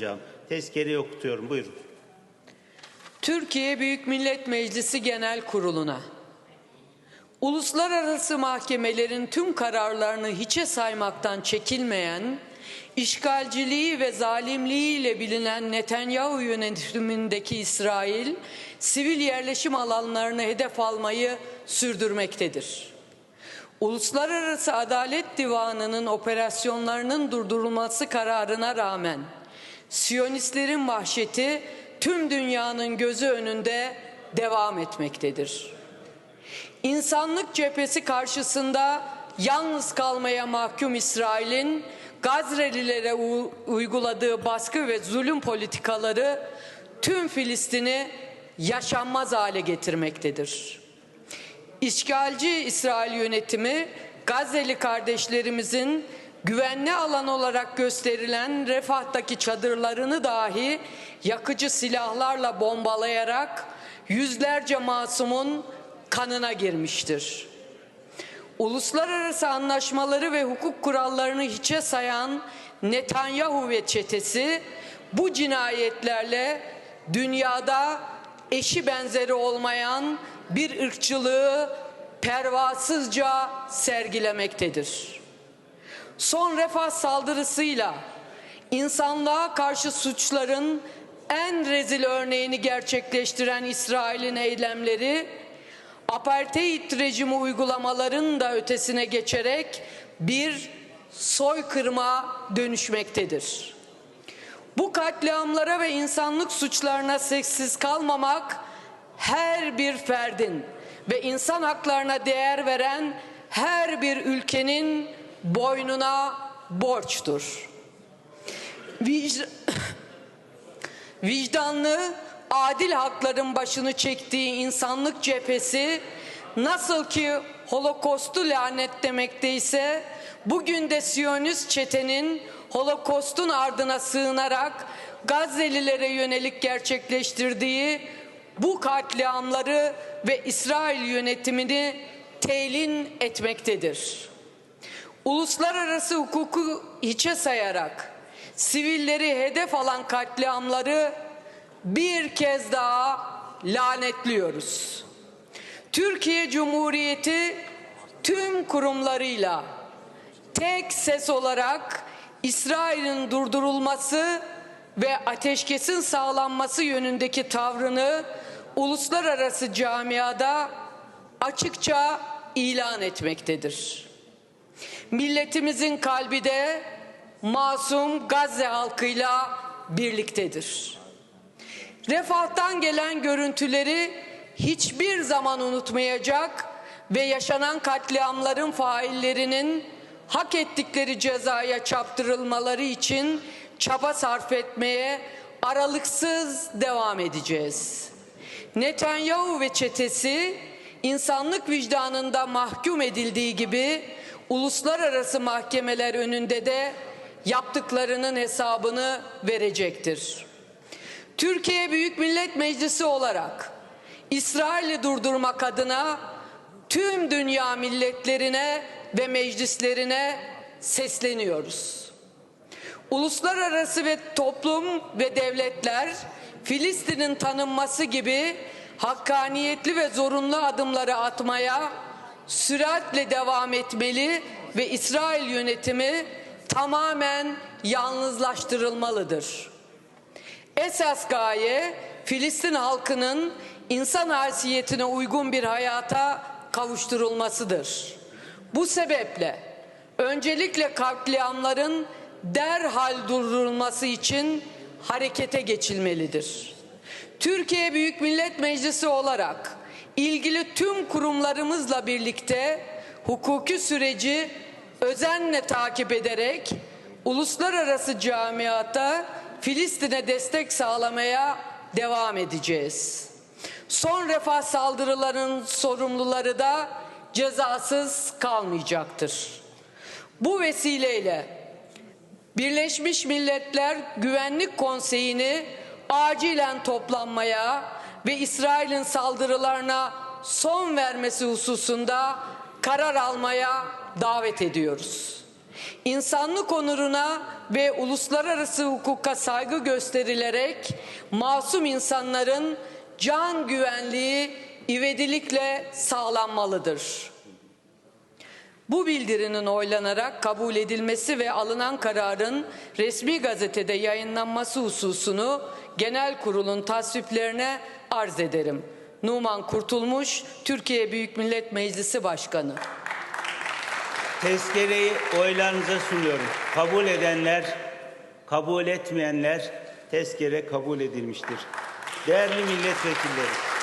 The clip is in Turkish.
Hocam, Tezkereyi okutuyorum. Buyurun. Türkiye Büyük Millet Meclisi Genel Kurulu'na uluslararası mahkemelerin tüm kararlarını hiçe saymaktan çekilmeyen, işgalciliği ve zalimliğiyle bilinen Netanyahu yönetimindeki İsrail, sivil yerleşim alanlarını hedef almayı sürdürmektedir. Uluslararası Adalet Divanı'nın operasyonlarının durdurulması kararına rağmen Siyonistlerin vahşeti tüm dünyanın gözü önünde devam etmektedir. İnsanlık cephesi karşısında yalnız kalmaya mahkum İsrail'in Gazrelilere uyguladığı baskı ve zulüm politikaları tüm Filistin'i yaşanmaz hale getirmektedir. İşgalci İsrail yönetimi Gazze'li kardeşlerimizin güvenli alan olarak gösterilen Refah'taki çadırlarını dahi yakıcı silahlarla bombalayarak yüzlerce masumun kanına girmiştir. Uluslararası anlaşmaları ve hukuk kurallarını hiçe sayan Netanyahu ve çetesi bu cinayetlerle dünyada eşi benzeri olmayan bir ırkçılığı pervasızca sergilemektedir. Son refah saldırısıyla insanlığa karşı suçların en rezil örneğini gerçekleştiren İsrail'in eylemleri apartheid rejimi uygulamaların da ötesine geçerek bir soykırıma dönüşmektedir. Bu katliamlara ve insanlık suçlarına sessiz kalmamak her bir ferdin ve insan haklarına değer veren her bir ülkenin boynuna borçtur. Vicd- vicdanlı, adil hakların başını çektiği insanlık cephesi nasıl ki Holokostu lanetlemekteyse bugün de Siyonist çetenin Holokost'un ardına sığınarak Gazze'lilere yönelik gerçekleştirdiği bu katliamları ve İsrail yönetimini telin etmektedir. Uluslararası hukuku hiçe sayarak sivilleri hedef alan katliamları bir kez daha lanetliyoruz. Türkiye Cumhuriyeti tüm kurumlarıyla tek ses olarak İsrail'in durdurulması ve ateşkesin sağlanması yönündeki tavrını uluslararası camiada açıkça ilan etmektedir. Milletimizin kalbi de masum Gazze halkıyla birliktedir. Refahtan gelen görüntüleri hiçbir zaman unutmayacak ve yaşanan katliamların faillerinin hak ettikleri cezaya çarptırılmaları için çaba sarf etmeye aralıksız devam edeceğiz. Netanyahu ve çetesi insanlık vicdanında mahkum edildiği gibi uluslararası mahkemeler önünde de yaptıklarının hesabını verecektir. Türkiye Büyük Millet Meclisi olarak İsrail'i durdurmak adına tüm dünya milletlerine ve meclislerine sesleniyoruz. Uluslararası ve toplum ve devletler Filistin'in tanınması gibi hakkaniyetli ve zorunlu adımları atmaya süratle devam etmeli ve İsrail yönetimi tamamen yalnızlaştırılmalıdır. Esas gaye Filistin halkının insan haysiyetine uygun bir hayata kavuşturulmasıdır. Bu sebeple öncelikle katliamların derhal durdurulması için harekete geçilmelidir. Türkiye Büyük Millet Meclisi olarak ilgili tüm kurumlarımızla birlikte hukuki süreci özenle takip ederek uluslararası camiata Filistin'e destek sağlamaya devam edeceğiz. Son refah saldırılarının sorumluları da cezasız kalmayacaktır. Bu vesileyle Birleşmiş Milletler Güvenlik Konseyi'ni acilen toplanmaya ve İsrail'in saldırılarına son vermesi hususunda karar almaya davet ediyoruz. İnsanlık onuruna ve uluslararası hukuka saygı gösterilerek masum insanların can güvenliği ivedilikle sağlanmalıdır. Bu bildirinin oylanarak kabul edilmesi ve alınan kararın resmi gazetede yayınlanması hususunu genel kurulun tasviplerine arz ederim. Numan Kurtulmuş, Türkiye Büyük Millet Meclisi Başkanı. Tezkereyi oylarınıza sunuyorum. Kabul edenler, kabul etmeyenler tezkere kabul edilmiştir. Değerli milletvekilleri,